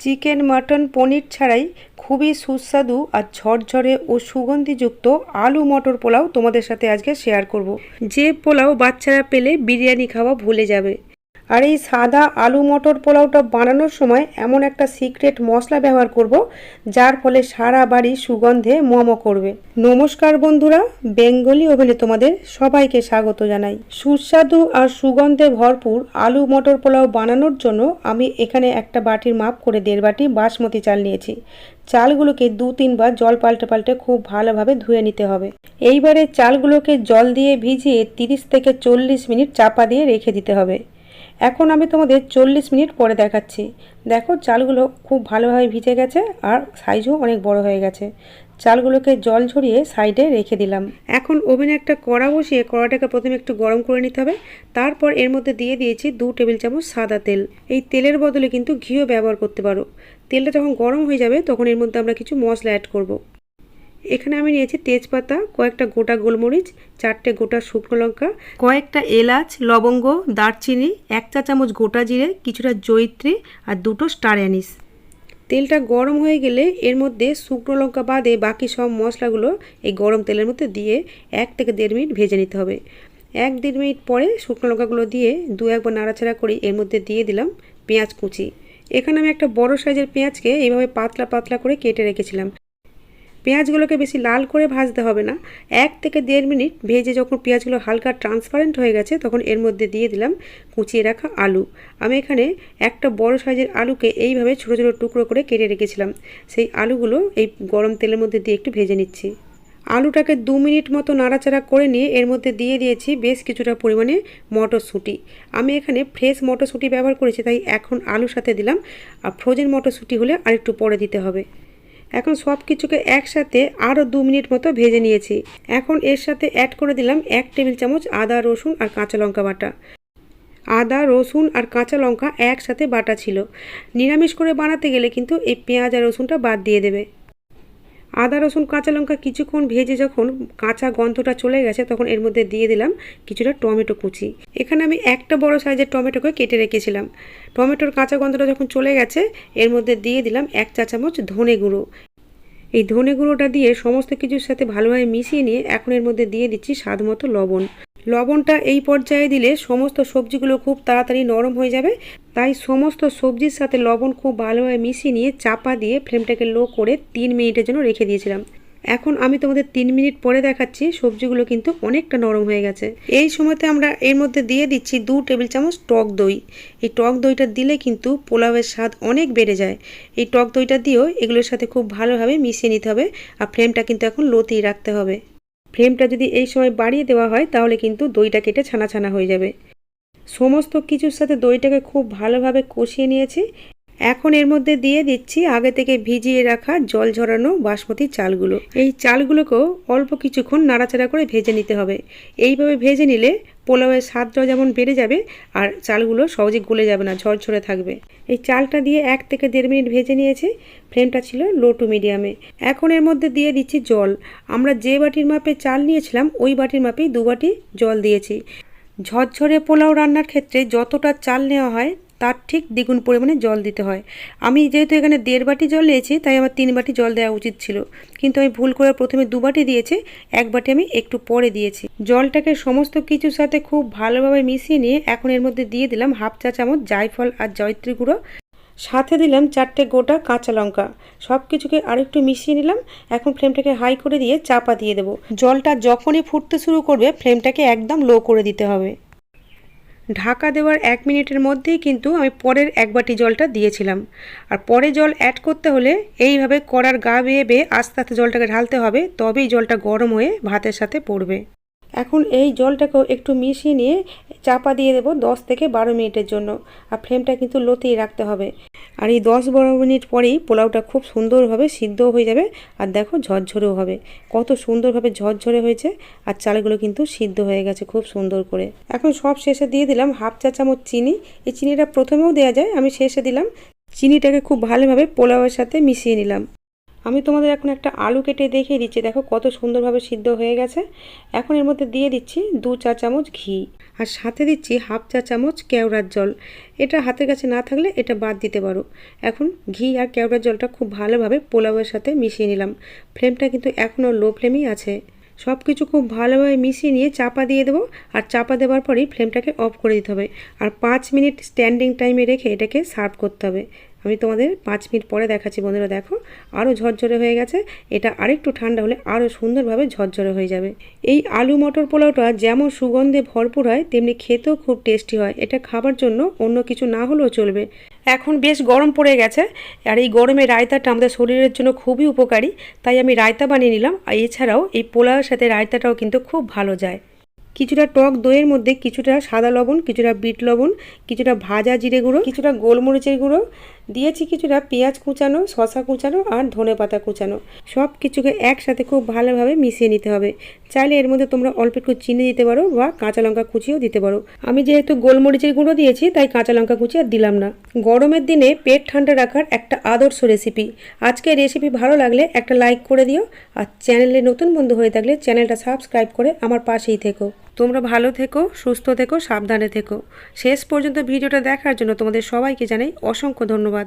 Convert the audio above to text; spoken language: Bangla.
চিকেন, মাটন, পনির ছাড়াই খুবই সুস্বাদু আর ঝরঝরে ও সুগন্ধিযুক্ত আলু মটর পোলাও তোমাদের সাথে আজকে শেয়ার করব। যে পোলাও বাচ্চারা পেলে বিরিয়ানি খাওয়া ভুলে যাবে আর এই সাদা আলু মটর পোলাওটা বানানোর সময় এমন একটা সিক্রেট মশলা ব্যবহার করব, যার ফলে সারা বাড়ি সুগন্ধে মম করবে। নমস্কার বন্ধুরা, বেঙ্গলি ওভেনে তোমাদের সবাইকে স্বাগত জানাই। সুস্বাদু আর সুগন্ধে ভরপুর আলু মটর পোলাও বানানোর জন্য আমি এখানে একটা বাটির মাপ করে দেড় বাটি বাসমতি চাল নিয়েছি। চালগুলোকে দু তিনবার জল পাল্টে পাল্টে খুব ভালোভাবে ধুয়ে নিতে হবে। এইবারে চালগুলোকে জল দিয়ে ভিজিয়ে তিরিশ থেকে চল্লিশ মিনিট চাপা দিয়ে রেখে দিতে হবে। এখন আমি তোমাদের চল্লিশ মিনিট পরে দেখাচ্ছি। দেখো, চালগুলো খুব ভালোভাবে ভিজে গেছে আর সাইজও অনেক বড় হয়ে গেছে। চালগুলোকে জল ঝরিয়ে সাইডে রেখে দিলাম। এখন ওভেনে একটা কড়া বসিয়ে কড়াটাকে প্রথমে একটু গরম করে নিতে হবে। তারপর এর মধ্যে দিয়ে দিয়েছি দু টেবিল চামচ সাদা তেল। এই তেলের বদলে কিন্তু ঘিও ব্যবহার করতে পারো। তেলটা যখন গরম হয়ে যাবে, তখন এর মধ্যে আমরা কিছু মশলা অ্যাড করব। এখানে আমি নিয়েছি তেজপাতা, কয়েকটা গোটা গোলমরিচ, চারটে গোটা শুকনো লঙ্কা, কয়েকটা এলাচ, লবঙ্গ, দারচিনি, এক চা চামচ গোটা জিরে, কিছুটা জৈত্রী আর দুটো স্টার অ্যানিস তেলটা গরম হয়ে গেলে এর মধ্যে শুকনো লঙ্কা বাদে বাকি সব মশলাগুলো এই গরম তেলের মধ্যে দিয়ে এক থেকে দেড় মিনিট ভেজে নিতে হবে। এক দেড় মিনিট পরে শুকনো লঙ্কাগুলো দিয়ে দু একবার নাড়াচাড়া করে এর মধ্যে দিয়ে দিলাম পেঁয়াজ কুচি। এখানে আমি একটা বড় সাইজের পেঁয়াজকে এইভাবে পাতলা পাতলা করে কেটে রেখেছিলাম। পেঁয়াজগুলোকে বেশি লাল করে ভাজতে হবে না। এক থেকে দেড় মিনিট ভেজে যখন পেঁয়াজগুলো হালকা ট্রান্সপারেন্ট হয়ে গেছে, তখন এর মধ্যে দিয়ে দিলাম কুচিয়ে রাখা আলু। আমি এখানে একটা বড় সাইজের আলুকে এইভাবে ছোটো ছোটো টুকরো করে কেটে রেখেছিলাম। সেই আলুগুলো এই গরম তেলের মধ্যে দিয়ে একটু ভেজে নিচ্ছি। আলুটাকে দু মিনিট মতো নাড়াচাড়া করে নিয়ে এর মধ্যে দিয়ে দিয়েছি বেশ কিছুটা পরিমাণে মটরশুঁটি। আমি এখানে ফ্রেশ মটরশুঁটি ব্যবহার করেছি, তাই এখন আলুর সাথে দিলাম। আর ফ্রোজেন মটরশুঁটি হলে আরেকটু পরে দিতে হবে। এখন সব কিছুকে একসাথে আরও দু মিনিট মতো ভেজে নিয়েছি। এখন এর সাথে অ্যাড করে দিলাম এক টেবিল চামচ আদা, রসুন আর কাঁচা লঙ্কা বাটা। আদা, রসুন আর কাঁচা লঙ্কা একসাথে বাটা ছিল। নিরামিষ করে বানাতে গেলে কিন্তু এই পেঁয়াজ আর রসুনটা বাদ দিয়ে দেবে। আদা, রসুন, কাঁচা লঙ্কা কিছুক্ষণ ভেজে যখন কাঁচা গন্ধটা চলে গেছে তখন এর মধ্যে দিয়ে দিলাম কিছুটা টমেটো কুচি। এখানে আমি একটা বড় সাইজের টমেটোকে কেটে রেখেছিলাম। টমেটোর কাঁচা গন্ধটা যখন চলে গেছে, এর মধ্যে দিয়ে দিলাম এক চা চামচ ধনে গুঁড়ো। এই ধনে গুঁড়োটা দিয়ে সমস্ত কিছুর সাথে ভালোভাবে মিশিয়ে নিয়ে এখন এর মধ্যে দিয়ে দিচ্ছি স্বাদ মতো লবণ। লবণটা এই পর্যায়ে দিলে সমস্ত সবজিগুলো খুব তাড়াতাড়ি নরম হয়ে যাবে। তাই সমস্ত সবজির সাথে লবণ খুব ভালোভাবে মিশিয়ে নিয়ে চাপা দিয়ে ফ্লেমটাকে লো করে তিন মিনিটের জন্য রেখে দিয়েছিলাম। এখন আমি তোমাদের তিন মিনিট পরে দেখাচ্ছি সবজিগুলো কিন্তু অনেকটা নরম হয়ে গেছে। এই সময়তে আমরা এর মধ্যে দিয়ে দিচ্ছি দু টেবিল চামচ টক দই। এই টক দইটা দিলে কিন্তু পোলাওয়ের স্বাদ অনেক বেড়ে যায়। এই টক দইটা দিয়েও এগুলোর সাথে খুব ভালোভাবে মিশিয়ে নিতে হবে আর ফ্লেমটা কিন্তু এখন লোতেই রাখতে হবে। ফ্লেমটা যদি এই সময় বাড়িয়ে দেওয়া হয়, তাহলে কিন্তু দইটা কেটে ছানা ছানা হয়ে যাবে। সমস্ত কিছুর সাথে দইটাকে খুব ভালোভাবে কষিয়ে নিয়েছি। এখন এর মধ্যে দিয়ে দিচ্ছি আগে থেকে ভিজিয়ে রাখা জল ঝরানো বাসমতি চালগুলো। এই চালগুলোকেও অল্প কিছুক্ষণ নাড়াচাড়া করে ভেজে নিতে হবে। এইভাবে ভেজে নিলে পোলাওয়ের স্বাদটাও যেমন বেড়ে যাবে আর চালগুলো সহজে গলে যাবে না, ঝরঝরে থাকবে। এই চালটা দিয়ে এক থেকে দেড় মিনিট ভেজে নিয়েছি। ফ্লেমটা ছিল লো টু মিডিয়ামে। এখন এর মধ্যে দিয়ে দিচ্ছি জল। আমরা যে বাটির মাপে চাল নিয়েছিলাম, ওই বাটির মাপেই দু বাটি জল দিয়েছি। ঝরঝরে পোলাও রান্নার ক্ষেত্রে যতটা চাল নেওয়া হয় তার ঠিক দ্বিগুণ পরিমাণে জল দিতে হয়। আমি যেহেতু এখানে দেড় বাটি জল নিয়েছি, তাই আমার তিন বাটি জল দেওয়া উচিত ছিল। কিন্তু আমি ভুল করে প্রথমে দু বাটি দিয়েছি, এক বাটি আমি একটু পরে দিয়েছি। জলটাকে সমস্ত কিছুর সাথে খুব ভালোভাবে মিশিয়ে নিয়ে এখন এর মধ্যে দিয়ে দিলাম হাফ চা চামচ জায়ফল আর জয়ত্রী গুঁড়ো। সাথে দিলাম চারটে গোটা কাঁচা লঙ্কা। সব কিছুকে আরেকটু মিশিয়ে নিলাম। এখন ফ্লেমটাকে হাই করে দিয়ে চাপা দিয়ে দেবো। জলটা যখনই ফুটতে শুরু করবে, ফ্লেমটাকে একদম লো করে দিতে হবে। ঢাকা দেওয়ার এক মিনিটের মধ্যেই কিন্তু আমি পরের এক বাটি জলটা দিয়েছিলাম। আর পরে জল অ্যাড করতে হলে এইভাবে কড়ার গা বেয়ে বেয়ে আস্তে আস্তে জলটাকে ঢালতে হবে, তবেই জলটা গরম হয়ে ভাতের সাথে পড়বে। এখন এই জলটাকেও একটু মিশিয়ে নিয়ে চাপা দিয়ে দেবো দশ থেকে বারো মিনিটের জন্য। আর ফ্লেমটা কিন্তু লোতেই রাখতে হবে। আর এই দশ বারো মিনিট পরেই পোলাওটা খুব সুন্দরভাবে সিদ্ধও হয়ে যাবে আর দেখো ঝরঝরেও হবে। কত সুন্দরভাবে ঝরঝরে হয়েছে আর চালগুলো কিন্তু সিদ্ধ হয়ে গেছে খুব সুন্দর করে। এখন সব শেষে দিয়ে দিলাম হাফ চা চামচ চিনি। এই চিনিটা প্রথমেও দেওয়া যায়, আমি শেষে দিলাম। চিনিটাকে খুব ভালোভাবে পোলাওয়ের সাথে মিশিয়ে নিলাম। আমি তোমাদের এখন একটা আলু কেটে দেখিয়ে দিচ্ছি। দেখো কত সুন্দরভাবে সিদ্ধ হয়ে গেছে। এখন এর মধ্যে দিয়ে দিচ্ছি দু চা চামচ ঘি। আর সাথে দিচ্ছি হাফ চা চামচ কেওড়ার জল। এটা হাতের কাছে না থাকলে এটা বাদ দিতে পারো। এখন ঘি আর কেওড়ার জলটা খুব ভালোভাবে পোলাওয়ের সাথে মিশিয়ে নিলাম। ফ্লেমটা কিন্তু এখনও লো ফ্লেমেই আছে। সব কিছু খুব ভালোভাবে মিশিয়ে নিয়ে চাপা দিয়ে দেবো। আর চাপা দেওয়ার পরেই ফ্লেমটাকে অফ করে দিতে হবে। আর পাঁচ মিনিট স্ট্যান্ডিং টাইমে রেখে এটাকে সার্ভ করতে হবে। আমি তোমাদের পাঁচ মিনিট পরে দেখাচ্ছি, বন্ধুরা দেখো। আরও ঝরঝরে হয়ে গেছে। এটা আরেকটু ঠান্ডা হলে আরও সুন্দরভাবে ঝরঝরে হয়ে যাবে। এই আলু মটর পোলাওটা যেমন সুগন্ধে ভরপুর হয়, তেমনি খেতেও খুব টেস্টি হয়। এটা খাবার জন্য অন্য কিছু না হলেও চলবে। এখন বেশ গরম পড়ে গেছে, আর এই গরমে রায়তাটা আমাদের শরীরের জন্য খুবই উপকারী। তাই আমি রায়তা বানিয়ে নিলাম। আর এছাড়াও এই পোলাওয়ের সাথে রায়তাটাও কিন্তু খুব ভালো যায়। কিছুটা টক দইয়ের মধ্যে কিছুটা সাদা লবণ, কিছুটা বিট লবণ, কিছুটা ভাজা জিরে গুঁড়ো, কিছুটা গোলমরিচের গুঁড়ো দিয়েছি কিছুটা পেঁয়াজ কুচানো শশা কুচানো আর ধনে পাতা কুচানো। সব কিছুকে একসাথে খুব ভালোভাবে মিশিয়ে নিতে হবে। চাইলে এর মধ্যে তোমরা অল্প একটু চিনি দিতে পারো বা কাঁচা লঙ্কা কুচিও দিতে পারো। আমি যেহেতু গোলমরিচের গুঁড়ো দিয়েছি, তাই কাঁচা লঙ্কা কুচি আর দিলাম না। গরমের দিনে পেট ঠান্ডা রাখার একটা আদর্শ রেসিপি। আজকে রেসিপি ভালো লাগলে একটা লাইক করে দিও। আর চ্যানেলে নতুন বন্ধু হয়ে থাকলে চ্যানেলটা সাবস্ক্রাইব করে আমার পাশেই থেকো। তোমরা ভালো থেকো, সুস্থ থেকো, সাবধানে থেকো। শেষ পর্যন্ত ভিডিওটা দেখার জন্য তোমাদের সবাইকে জানাই অসংখ্য ধন্যবাদ।